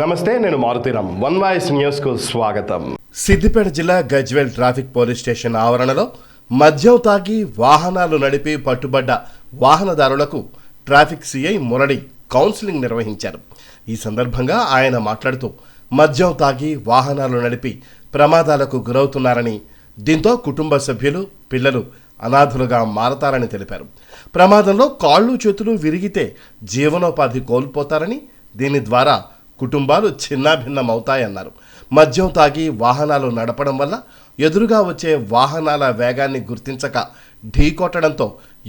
నమస్తే నేను Maruthi Ram one voice న్యూస్కు స్వాగతం. సిద్దిపేట జిల్లా గజ్వేల్ ట్రాఫిక్ పోలీస్ స్టేషన్ ఆవరణలో మద్యం తాగి వాహనాలు నడిపి పట్టుబడ్డ వాహనదారులకు ట్రాఫిక్ సిఐ మురళి కౌన్సిలింగ్ నిర్వహించారు. ఈ సందర్భంగా ఆయన మాట్లాడుతూ మద్యం తాగి వాహనాలు నడిపి ప్రమాదాలకు గురవుతున్నారని దీంతో కుటుంబ సభ్యులు పిల్లలు అనాథులుగా మారతారని తెలిపారు. ప్రమాదంలో కాళ్ళు చేతులు విరిగితే జీవనోపాధి కోల్పోతారని దీని ద్వారా కుటుంబాలు చిన్నాభిన్నమవుతాయన్నారు మద్యం తాగి వాహనాలు నడపడం వల్ల ఎదురుగా వచ్చే వాహనాల వేగాన్ని గుర్తించక ఢీకొట్టడంతో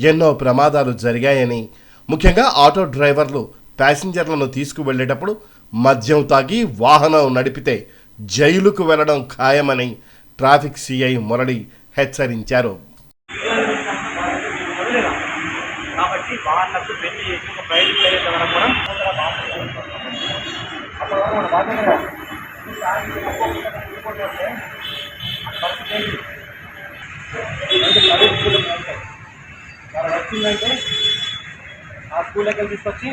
ఎన్నో ప్రమాదాలు జరిగాయని ముఖ్యంగా ఆటో డ్రైవర్లు ప్యాసింజర్లను తీసుకువెళ్ళేటప్పుడు మద్యం తాగి వాహనం నడిపితే జైలుకు వెళ్ళడం ఖాయమని ట్రాఫిక్ సిఐ మురళి హెచ్చరించారు. కాబట్టి వాళ్ళకు పెళ్ళి చేసి ఒక బయటకు వెళ్ళేంత వరకు కూడా అప్పటి వరకు మన బాధ్యత కాదు. వాళ్ళు వచ్చిందంటే ఆ స్కూల్ దగ్గర తీసుకొచ్చి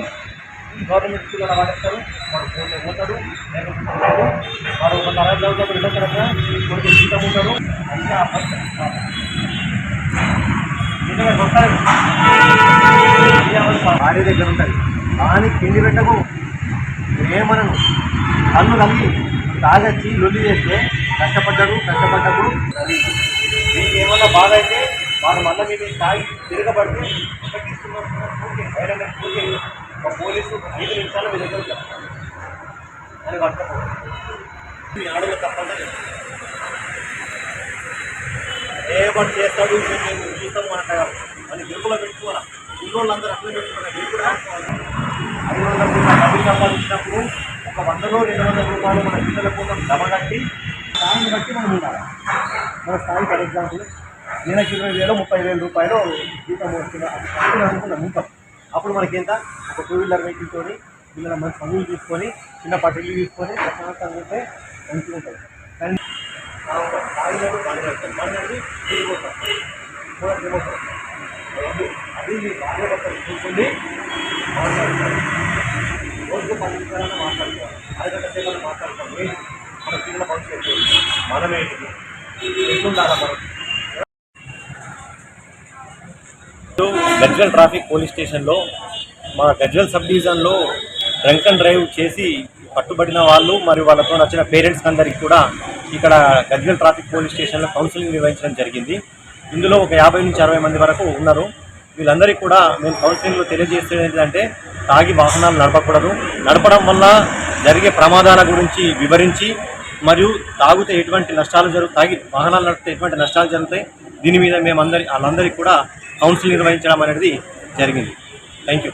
గవర్నమెంట్ స్కూల్లో వాడేస్తారు వాడు ఫోన్లో పోతాడు వాడు ఒక తరగతి చదువుతాడు రెండో తరగతి కొడుకు జీతం ఉంటాడు అన్నీ ఆ పరిస్థితి భార్య దగ్గర ఉంటుంది దానికి తిండి పెట్టకు ప్రేమలను కళ్ళు నమ్మి తాగచ్చి లొల్లి చేస్తే కష్టపడ్డాడు కష్టపడ్డప్పుడు మీకు ఏమన్నా బాధ అయితే వాళ్ళ మళ్ళీ మీద తాగి తిరగబడితే ఒక పోలీసు ఐదు నిమిషాలు మీ దగ్గర అని పట్టుకోవాలి మీ ఆడలో తప్పదు ఏ పని చేస్తాడు మేము చూస్తాము అంటారు అని గెలుపులో పెట్టుకోవాలా? ఇల్లు అందరూ అట్లా పెట్టుకున్నారు మీరు కూడా? ఐదు వందల డబ్బులు సంపాదించినప్పుడు ఒక వందలో రెండు వందల రూపాయలు మన పిల్లల కోసం జమ కట్టి స్థాయిని బట్టి మనం ఉండాలి. మన స్థాయి ఫర్ ఎగ్జాంపుల్ నెలకి ఇరవై వేలు ముప్పై వేల రూపాయలు జీతం వస్తుంది. అప్పుడు అనుకున్నాం ఉంటాం అప్పుడు మనకి ఎంత ఒక టూ వీలర్ వెహికల్తో పిల్లల మంచి పనులు తీసుకొని చిన్న పట్టిల్లు తీసుకొని ప్రశాంతంగా ఉంటే మంచిగా ఉంటుంది కానీ ఆ ఒక స్థాయిలో మాట్లాడతాం మాట్లాడి తిరిగిపోతాం అది మీ భార్య భర్తలు చూసుకుంది మాట్లాడుకోవాలి మనమేంటి ఎట్లుండాలా మనం ట్రాఫిక్ పోలీస్ స్టేషన్లో మా గజ్వల్ సబ్ డివిజన్లో డ్రంక్ అండ్ డ్రైవ్ చేసి పట్టుబడిన వాళ్ళు మరియు వాళ్ళతో నచ్చిన పేరెంట్స్ అందరికీ కూడా ఇక్కడ గజ్వల్ ట్రాఫిక్ పోలీస్ స్టేషన్లో కౌన్సిలింగ్ నిర్వహించడం జరిగింది. ఇందులో ఒక యాభై నుంచి అరవై మంది వరకు ఉన్నారు. వీళ్ళందరికీ కూడా మేము కౌన్సిలింగ్లో తెలియజేసేది ఏంటంటే తాగి వాహనాలు నడపకూడదు. నడపడం వల్ల జరిగే ప్రమాదాల గురించి వివరించి మరియు తాగితే ఎటువంటి నష్టాలు జరుగు తాగి వాహనాలు నడిపితే ఎటువంటి నష్టాలు జరుగుతాయి? దీని మీద మేము అందరి వాళ్ళందరికీ కూడా కౌన్సిల్ నిర్వహించడం అనేది జరిగింది. Thank you